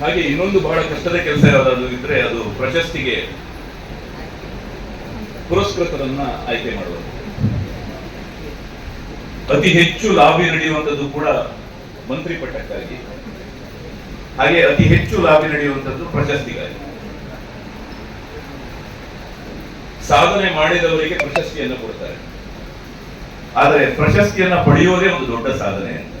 ಹಾಗೆ ಇನ್ನೊಂದು ಬಹಳ ಕಷ್ಟದ ಕೆಲಸ ಯಾವುದಾದ್ರು ಇದ್ರೆ ಅದು ಪ್ರಶಸ್ತಿಗೆ ಪುರಸ್ಕೃತರನ್ನ ಆಯ್ಕೆ ಮಾಡುವುದು. ಅತಿ ಹೆಚ್ಚು ಲಾಭಿ ನಡೆಯುವಂಥದ್ದು ಕೂಡ ಮಂತ್ರಿ ಪಟ್ಟಕ್ಕಾಗಿ. ಹಾಗೆ ಅತಿ ಹೆಚ್ಚು ಲಾಭಿ ನಡೆಯುವಂಥದ್ದು ಪ್ರಶಸ್ತಿಗಾಗಿ. ಸಾಧನೆ ಮಾಡಿದವರಿಗೆ ಪ್ರಶಸ್ತಿಯನ್ನು ಕೊಡ್ತಾರೆ. ಆದರೆ ಪ್ರಶಸ್ತಿಯನ್ನ ಪಡೆಯುವುದೇ ಒಂದು ದೊಡ್ಡ ಸಾಧನೆ ಅಂತ.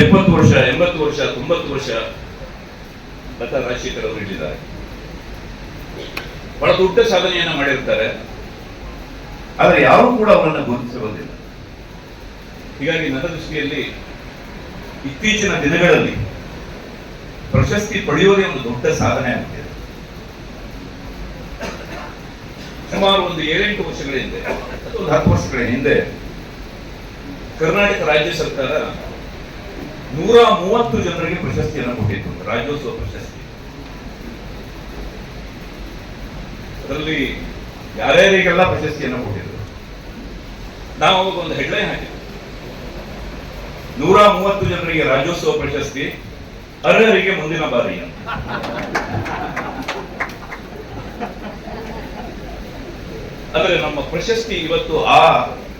ಎಪ್ಪತ್ತು ವರ್ಷ, ಎಂಬತ್ತು ವರ್ಷ, ತೊಂಬತ್ತು ವರ್ಷ ಲತಾ ರಾಜಶೇಖರ್ ಅವರು ಹೇಳಿದ್ದಾರೆ. ಬಹಳ ದೊಡ್ಡ ಸಾಧನೆಯನ್ನ ಮಾಡಿರ್ತಾರೆ. ಆದರೆ ಯಾರು ಕೂಡ ಅವರನ್ನ ಗುರುತಿಸುವುದಿಲ್ಲ ಹೀಗಾಗಿ ನನ್ನ ದೃಷ್ಟಿಯಲ್ಲಿ ಇತ್ತೀಚಿನ ದಿನಗಳಲ್ಲಿ ಪ್ರಶಸ್ತಿ ಪಡೆಯುವುದೇ ಒಂದು ದೊಡ್ಡ ಸಾಧನೆ ಆಗಿದೆ. ಸುಮಾರು ಒಂದು ಏಳೆಂಟು ವರ್ಷಗಳ ಹಿಂದೆ, ಅಥವಾ ಒಂದು ಹತ್ತು ವರ್ಷಗಳ ಹಿಂದೆ ಕರ್ನಾಟಕ ರಾಜ್ಯ ಸರ್ಕಾರ ನೂರ ಮೂವತ್ತು ಜನರಿಗೆ ಪ್ರಶಸ್ತಿಯನ್ನು ಕೊಟ್ಟಿತ್ತು ರಾಜ್ಯೋತ್ಸವ ಪ್ರಶಸ್ತಿ. ಅದರಲ್ಲಿ ಯಾರ್ಯಾರಿಗೆಲ್ಲ ಪ್ರಶಸ್ತಿಯನ್ನು ಕೊಟ್ಟಿದ್ರು? ನಾವು ಒಂದು ಹೆಡ್ಲೈನ್ ಹಾಕಿದ್ವಿ. ನೂರ ಮೂವತ್ತು ಜನರಿಗೆ ರಾಜ್ಯೋತ್ಸವ ಪ್ರಶಸ್ತಿ ಅರ್ಹರಿಗೆ ಮುಂದಿನ ಬಾರಿ ಆದರೆ ನಮ್ಮ ಪ್ರಶಸ್ತಿ ಇವತ್ತು ಆ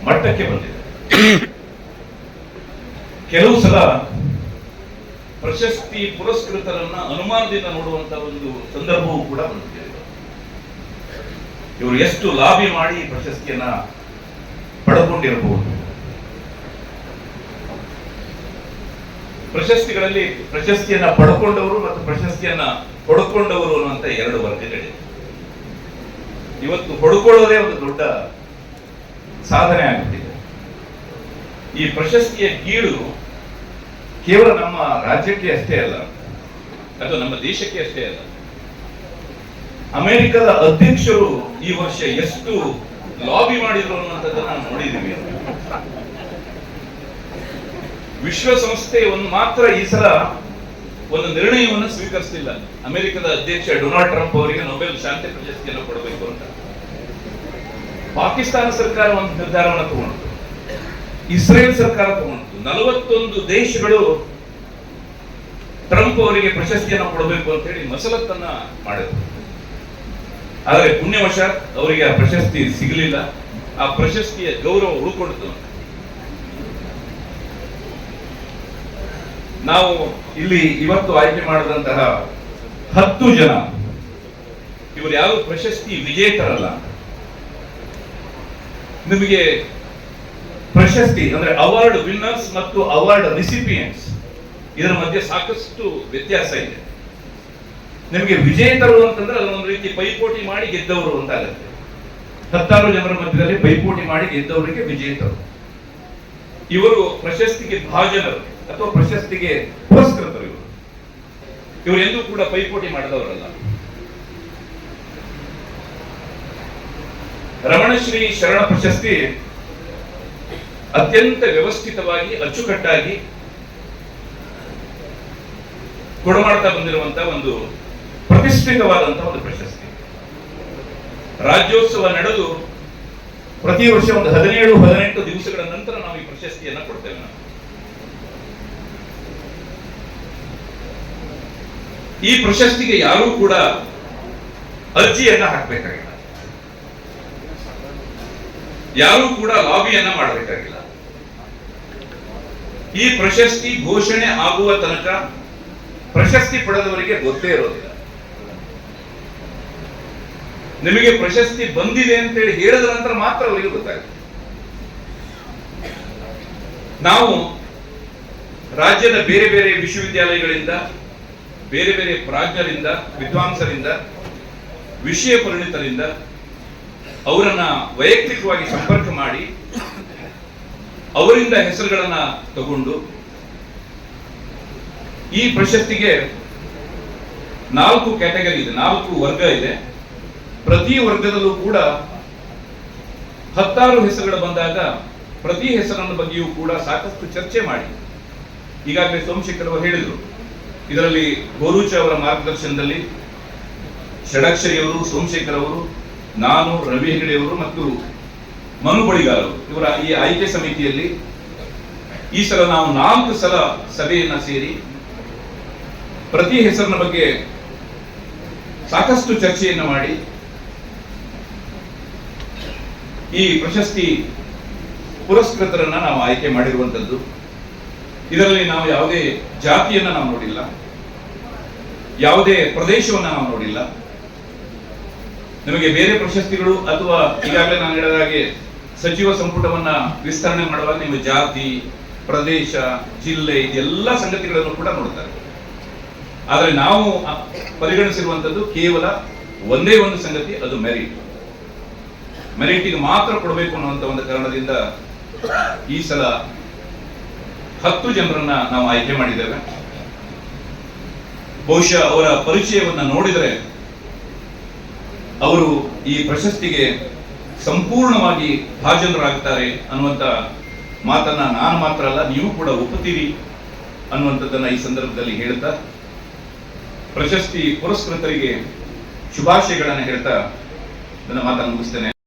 ಮಟ್ಟಕ್ಕೆ ಬಂದಿದೆ. ಕೆಲವು ಸಲ ಪ್ರಶಸ್ತಿ ಪುರಸ್ಕೃತರನ್ನ ಅನುಮಾನದಿಂದ ನೋಡುವಂತ ಒಂದು ಸಂದರ್ಭವೂ ಕೂಡ ಬಂದಿದೆ. ಇವರು ಎಷ್ಟು ಲಾಬಿ ಮಾಡಿ ಪ್ರಶಸ್ತಿಯನ್ನ ಪಡೆದುಕೊಂಡಿರಬಹುದು ಪ್ರಶಸ್ತಿಗಳಲ್ಲಿ ಪ್ರಶಸ್ತಿಯನ್ನ ಪಡ್ಕೊಂಡವರು ಮತ್ತು ಪ್ರಶಸ್ತಿಯನ್ನ ಪಡ್ಕೊಂಡವರು ಅನ್ನುವಂತ ಎರಡು ವರ್ಗಗಳಿವೆ. ಇವತ್ತು ಪಡ್ಕೊಳ್ಳೋದೇ ಒಂದು ದೊಡ್ಡ ಸಾಧನೆ ಆಗುತ್ತಿದೆ ಈ ಪ್ರಶಸ್ತಿಯ ಗೀಳು ಕೇವಲ ನಮ್ಮ ರಾಜ್ಯಕ್ಕೆ ಅಷ್ಟೇ ಅಲ್ಲ, ಅಥವಾ ನಮ್ಮ ದೇಶಕ್ಕೆ ಅಷ್ಟೇ ಅಲ್ಲ. ಅಮೆರಿಕದ ಅಧ್ಯಕ್ಷರು ಈ ವರ್ಷ ಎಷ್ಟು ಲಾಬಿ ಮಾಡಿದ್ರು ಅನ್ನುವಂಥದ್ದನ್ನ ನಾವು ನೋಡಿದ್ದೀವಿ. ವಿಶ್ವಸಂಸ್ಥೆ ಒಂದು ಮಾತ್ರ ಈ ಸಲ ಒಂದು ನಿರ್ಣಯವನ್ನು ಸ್ವೀಕರಿಸಲಿಲ್ಲ ಅಮೆರಿಕದ ಅಧ್ಯಕ್ಷ ಡೊನಾಲ್ಡ್ ಟ್ರಂಪ್ ಅವರಿಗೆ ನೊಬೆಲ್ ಶಾಂತಿ ಪ್ರಶಸ್ತಿಯನ್ನು ಕೊಡಬೇಕು ಅಂತ. ಪಾಕಿಸ್ತಾನ ಸರ್ಕಾರ ಒಂದು ನಿರ್ಧಾರವನ್ನು ತಗೊಂಡು, ಇಸ್ರೇಲ್ ಸರ್ಕಾರ ತಗೊಂಡಿತು ನಲವತ್ತೊಂದು ದೇಶಗಳು ಟ್ರಂಪ್ ಅವರಿಗೆ ಪ್ರಶಸ್ತಿಯನ್ನು ಕೊಡಬೇಕು ಅಂತ ಹೇಳಿ ಮಸಲತ್ತನ್ನ ಮಾಡಿದ್ರು. ಆದರೆ ಪುಣ್ಯವಶಾತ್ ಅವರಿಗೆ ಆ ಪ್ರಶಸ್ತಿ ಸಿಗಲಿಲ್ಲ. ಆ ಪ್ರಶಸ್ತಿಯ ಗೌರವ ಉಳ್ಕೊಂಡಿತು ನಾವು ಇಲ್ಲಿ ಇವತ್ತು ಆಯ್ಕೆ ಮಾಡಿದಂತಹ ಹತ್ತು ಜನ, ಇವರು ಯಾರು ಪ್ರಶಸ್ತಿ ವಿಜೇತರಲ್ಲ, ನಿಮಗೆ ಪ್ರಶಸ್ತಿ ಅಂದ್ರೆ ಅವಾರ್ಡ್ ವಿನ್ನರ್ಸ್ ಮತ್ತು ಅವಾರ್ಡ್ ರಿಸಿಪಿಯನ್ಸ್ ಇದರ ಮಧ್ಯೆ ಸಾಕಷ್ಟು ವ್ಯತ್ಯಾಸ ಇದೆ. ನಿಮಗೆ ವಿಜೇತರು ಅಂತಂದ್ರೆ ಅದೊಂದು ರೀತಿ ಪೈಪೋಟಿ ಮಾಡಿ ಗೆದ್ದವರು ಅಂತ ಆಗುತ್ತೆ ಹತ್ತಾರು ಜನರ ಮಧ್ಯದಲ್ಲಿ ಪೈಪೋಟಿ ಮಾಡಿ ಗೆದ್ದವರಿಗೆ ವಿಜೇತರು ಇವರು ಪ್ರಶಸ್ತಿಗೆ ಭಾಜನರು ಅಥವಾ ಪ್ರಶಸ್ತಿಗೆ ಪುರಸ್ಕೃತರು ಇವರು. ಇವರು ಎಂದೂ ಕೂಡ ಪೈಪೋಟಿ ಮಾಡಿದವರಲ್ಲ. ರಮಣಶ್ರೀ ಶರಣ ಪ್ರಶಸ್ತಿ ಅತ್ಯಂತ ವ್ಯವಸ್ಥಿತವಾಗಿ, ಅಚ್ಚುಕಟ್ಟಾಗಿ ಕೊಡಮಾಡ್ತಾ ಬಂದಿರುವಂತಹ ಒಂದು ಪ್ರತಿಷ್ಠಿತವಾದಂತಹ ಒಂದು ಪ್ರಶಸ್ತಿ. ರಾಜ್ಯೋತ್ಸವ ನಡೆದು ಪ್ರತಿ ವರ್ಷ ಒಂದು ಹದಿನೇಳು, ಹದಿನೆಂಟು ದಿವಸಗಳ ನಂತರ ನಾವು ಈ ಪ್ರಶಸ್ತಿಯನ್ನ ಕೊಡ್ತೇವೆ ನಾವು. ಈ ಪ್ರಶಸ್ತಿಗೆ ಯಾರೂ ಕೂಡ ಅರ್ಜಿಯನ್ನ ಹಾಕಬೇಕಾಗಿಲ್ಲ. ಯಾರೂ ಕೂಡ ಲಾಬಿಯನ್ನ ಮಾಡಬೇಕಾಗಿಲ್ಲ. ಈ ಪ್ರಶಸ್ತಿ ಘೋಷಣೆ ಆಗುವ ತನಕ ಪ್ರಶಸ್ತಿ ಪಡೆದವರಿಗೆ ಗೊತ್ತೇ ಇರೋದಿಲ್ಲ. ನಿಮಗೆ ಪ್ರಶಸ್ತಿ ಬಂದಿದೆ ಅಂತೇಳಿ ಹೇಳಿದ ನಂತರ ಮಾತ್ರ ಅವರಿಗೆ ಗೊತ್ತಾಗುತ್ತೆ. ನಾವು ರಾಜ್ಯದ ಬೇರೆ ಬೇರೆ ವಿಶ್ವವಿದ್ಯಾಲಯಗಳಿಂದ, ಬೇರೆ ಬೇರೆ ಪ್ರಾಜ್ಞರಿಂದ, ವಿದ್ವಾಂಸರಿಂದ, ವಿಷಯ ಪರಿಣಿತರಿಂದ ಅವರನ್ನ ವೈಯಕ್ತಿಕವಾಗಿ ಸಂಪರ್ಕ ಮಾಡಿ ಅವರಿಂದ ಹೆಸರುಗಳನ್ನ ತಗೊಂಡು ಈ ಪ್ರಶಸ್ತಿಗೆ ನಾಲ್ಕು ಕ್ಯಾಟಗರಿ ಇದೆ, ನಾಲ್ಕು ವರ್ಗ ಇದೆ. ಪ್ರತಿ ವರ್ಗದಲ್ಲೂ ಕೂಡ ಹತ್ತಾರು ಹೆಸರುಗಳು ಬಂದಾಗ ಪ್ರತಿ ಹೆಸರನ್ನ ಬಗ್ಗೆಯೂ ಕೂಡ ಸಾಕಷ್ಟು ಚರ್ಚೆ ಮಾಡಿ. ಈಗಾಗಲೇ ಸೋಮಶೇಖರ್ ಅವರು ಹೇಳಿದರು, ಇದರಲ್ಲಿ ಗೋರೂಚ ಅವರ ಮಾರ್ಗದರ್ಶನದಲ್ಲಿ ಷಡಕ್ಷರಿ ಅವರು ಸೋಮಶೇಖರ್ ಅವರು, ನಾನು, ರವಿ ಹೆಗಡೆಯವರು ಮತ್ತು ಮನು ಬಳಿಗಾರರು, ಇವರ ಈ ಆಯ್ಕೆ ಸಮಿತಿಯಲ್ಲಿ ಈ ಸಲ ನಾವು ನಾಲ್ಕು ಸಲ ಸಭೆಯನ್ನ ಸೇರಿ ಪ್ರತಿ ಹೆಸರಿನ ಬಗ್ಗೆ ಸಾಕಷ್ಟು ಚರ್ಚೆಯನ್ನು ಮಾಡಿ ಈ ಪ್ರಶಸ್ತಿ ಪುರಸ್ಕೃತರನ್ನ ನಾವು ಆಯ್ಕೆ ಮಾಡಿರುವಂತದ್ದು. ಇದರಲ್ಲಿ ನಾವು ಯಾವುದೇ ಜಾತಿಯನ್ನ ನಾವು ನೋಡಿಲ್ಲ. ಯಾವುದೇ ಪ್ರದೇಶವನ್ನ ನಾವು ನೋಡಿಲ್ಲ. ನಿಮಗೆ ಬೇರೆ ಪ್ರಶಸ್ತಿಗಳು ಅಥವಾ ಈಗಾಗಲೇ ನಾನು ಹೇಳಿದ ಹಾಗೆ ಸಚಿವ ಸಂಪುಟವನ್ನ ವಿಸ್ತರಣೆ ಮಾಡುವಾಗ ನೀವು ಜಾತಿ, ಪ್ರದೇಶ, ಜಿಲ್ಲೆ, ಇದೆಲ್ಲ ಸಂಗತಿಗಳನ್ನು ಕೂಡ ನೋಡ್ತಾರೆ. ಆದರೆ ನಾವು ಪರಿಗಣಿಸಿರುವಂತದ್ದು ಕೇವಲ ಒಂದೇ ಒಂದು ಸಂಗತಿ, ಅದು ಮೆರಿಟ್ ಮೆರಿಟಿಗೆ ಮಾತ್ರ ಕೊಡಬೇಕು ಅನ್ನುವಂತ ಒಂದು ಕಾರಣದಿಂದ ಈ ಸಲ ಹತ್ತು ಜನರನ್ನ ನಾವು ಆಯ್ಕೆ ಮಾಡಿದ್ದೇವೆ. ಬಹುಶಃ ಅವರ ಪರಿಚಯವನ್ನ ನೋಡಿದರೆ ಅವರು ಈ ಪ್ರಶಸ್ತಿಗೆ ಸಂಪೂರ್ಣವಾಗಿ ಭಾಜನರಾಗ್ತಾರೆ ಅನ್ನುವಂತ ಮಾತನ್ನ ನಾನು ಮಾತ್ರ ಅಲ್ಲ, ನೀವು ಕೂಡ ಒಪ್ಪುತ್ತೀರಿ ಅನ್ನುವಂಥದ್ದನ್ನ ಈ ಸಂದರ್ಭದಲ್ಲಿ ಹೇಳ್ತಾ, ಪ್ರಶಸ್ತಿ ಪುರಸ್ಕೃತರಿಗೆ ಶುಭಾಶಯಗಳನ್ನು ಹೇಳ್ತಾ ನನ್ನ ಮಾತನ್ನು ಮುಗಿಸ್ತೇನೆ.